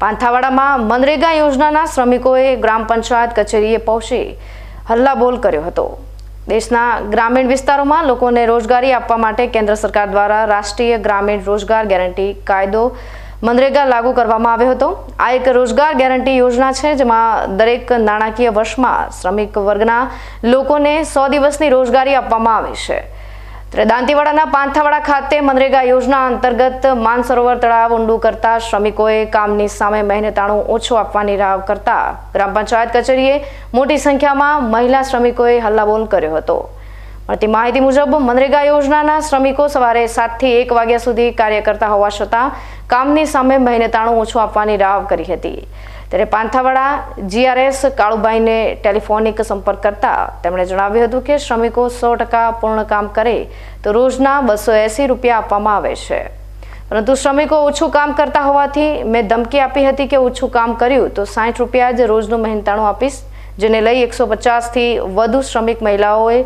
પાંથાવાડામાં મનરેગા યોજનાના શ્રમિકોએ ગ્રામ પંચાયત કચેરીએ પહોંચી હલ્લાબોલ કર્યો હતો. દેશના ગ્રામીણ વિસ્તારોમાં લોકોને રોજગારી આપવા માટે કેન્દ્ર સરકાર દ્વારા રાષ્ટ્રીય ગ્રામીણ રોજગાર ગેરંટી કાયદો મનરેગા લાગુ કરવામાં આવ્યો હતો. આ એક રોજગાર ગેરંટી યોજના છે, જેમાં દરેક નાણાકીય વર્ષમાં શ્રમિક વર્ગના લોકોને સો દિવસની રોજગારી આપવામાં આવે છે. દાંતીવાડાના પાંથાવાડા ખાતે મનરેગા યોજના અંતર્ગત માનસરોવર તળાવ ઊંડું કરતા શ્રમિકોએ કામની સામે મહેનતાણું ઓછું આપવાની રાવ કરતા ગ્રામ પંચાયત કચેરીએ મોટી સંખ્યામાં મહિલા શ્રમિકોએ હલ્લાબોલ કર્યો હતો. મળતી માહિતી મુજબ, મનરેગા યોજનાના શ્રમિકો સવારે સાતથી એક વાગ્યા સુધી કાર્ય કરતા હોવા છતાં, કામની સામે મહેનતાણું ઓછું આપવાની રાવ કરી હતી. ત્યારે પાંથાવાડા જીઆરએસ કાળુભાઈને ટેલિફોનિક સંપર્ક કરતા તેમણે જણાવ્યું હતું કે, શ્રમિકો સો ટકા પૂર્ણ કામ કરે, તો રોજના બસો એંસી રૂપિયા આપવામાં આવે છે. પરંતુ શ્રમિકો ઓછું કામ કરતા હોવાથી મેં ધમકી આપી હતી કે ઓછું કામ કર્યું, તો સાઠ રૂપિયા જ રોજનું મહેનતાણું આપીશ. જેને લઈ એકસો પચાસથી વધુ શ્રમિક મહિલાઓએ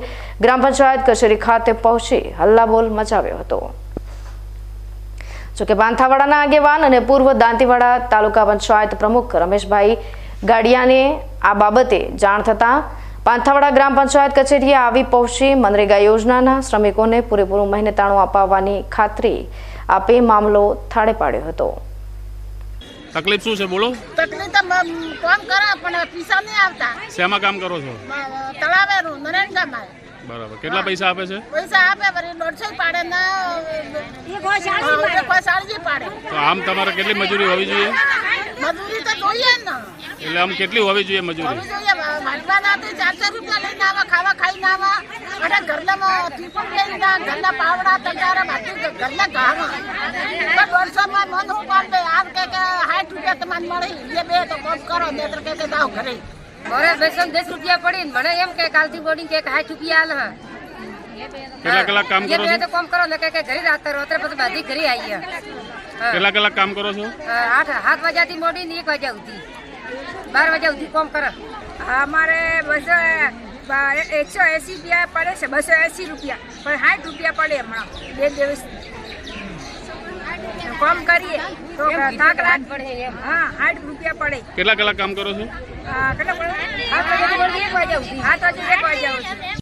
ગ્રામ પંચાયત કચેરી ખાતે પહોંચી હલ્લાબોલ મચાવ્યો હતો. જોકે પાંથાવાડાના આગેવાન અને પૂર્વ દાંતીવાડા તાલુકા પંચાયત પ્રમુખ રમેશભાઈ ગાડિયાને આ બાબતે જાણ થતાં પાંથાવાડા ગ્રામ પંચાયત કચેરીએ આવી પહોંચી મનરેગા યોજનાના શ્રમિકોને પૂરેપૂરું મહેનતાણું અપાવવાની ખાતરી આપી મામલો થાળે પાડ્યો હતો. તકલીફ શું છે? બોલો. તકલીફ તો કામ કરો પણ પૈસા નહીં આવતા. શેમાં કામ કરો છો? તળાવેરું નરેન્દ્રમાં બરાબર. કેટલા પૈસા આપે છે? પૈસા આપે વળી દોઢસો પાડે ને પાડે. તો આમ તમારે કેટલી મજૂરી હોવી જોઈએ? મજૂરી તો જોઈએ ને. એટલે આમ કેટલી હોવી જોઈએ હોવી મજૂરી જોઈએ વાટવાના તો ચારસો રૂપિયા લઈને આવા ખાવા ખાઈને આવા. અને ઘરના ટીપણ લઈને ઘરના પાવડા તગારા બાકી ઘરના ગાવા તો દોઢસોમાં મન હું કોણ બે આમ કે કે સાઠ રૂપિયા મળી એ બે તો કોમ કરો ને તો કે કે જાઓ ઘરે. મારે બેસન દસ રૂપિયા પડી મને એમ કે કાલથી બોડી કે સાઠ રૂપિયા આલ હા. કેટલા કલાક કામ એ કરો બે છો? તો કામ કરો ને કે કે ઘરે રાતે રાત્રે પછી બાધી ઘરે આવી ગયા કેટલા કલાક કામ કરો છો? આઠ સાત વાગ્યાથી મોડી ને એક વાગ્યા સુધી. બાર વાગ્યા સુધી કામ કરો. અમારે બસો એકસો એસી રૂપિયા પડે છે બસો એસી રૂપિયા. પણ સાઠ રૂપિયા પડે હમણાં બે દિવસ કામ કરીએ તો થાક લાગ પડે હા આઠ રૂપિયા પડે. કેટલા કલાક કામ કરો છો? કેટલા પડે? સાત વાગે એક વાગે સુધી. સાત વાગે એક વાગે સુધી.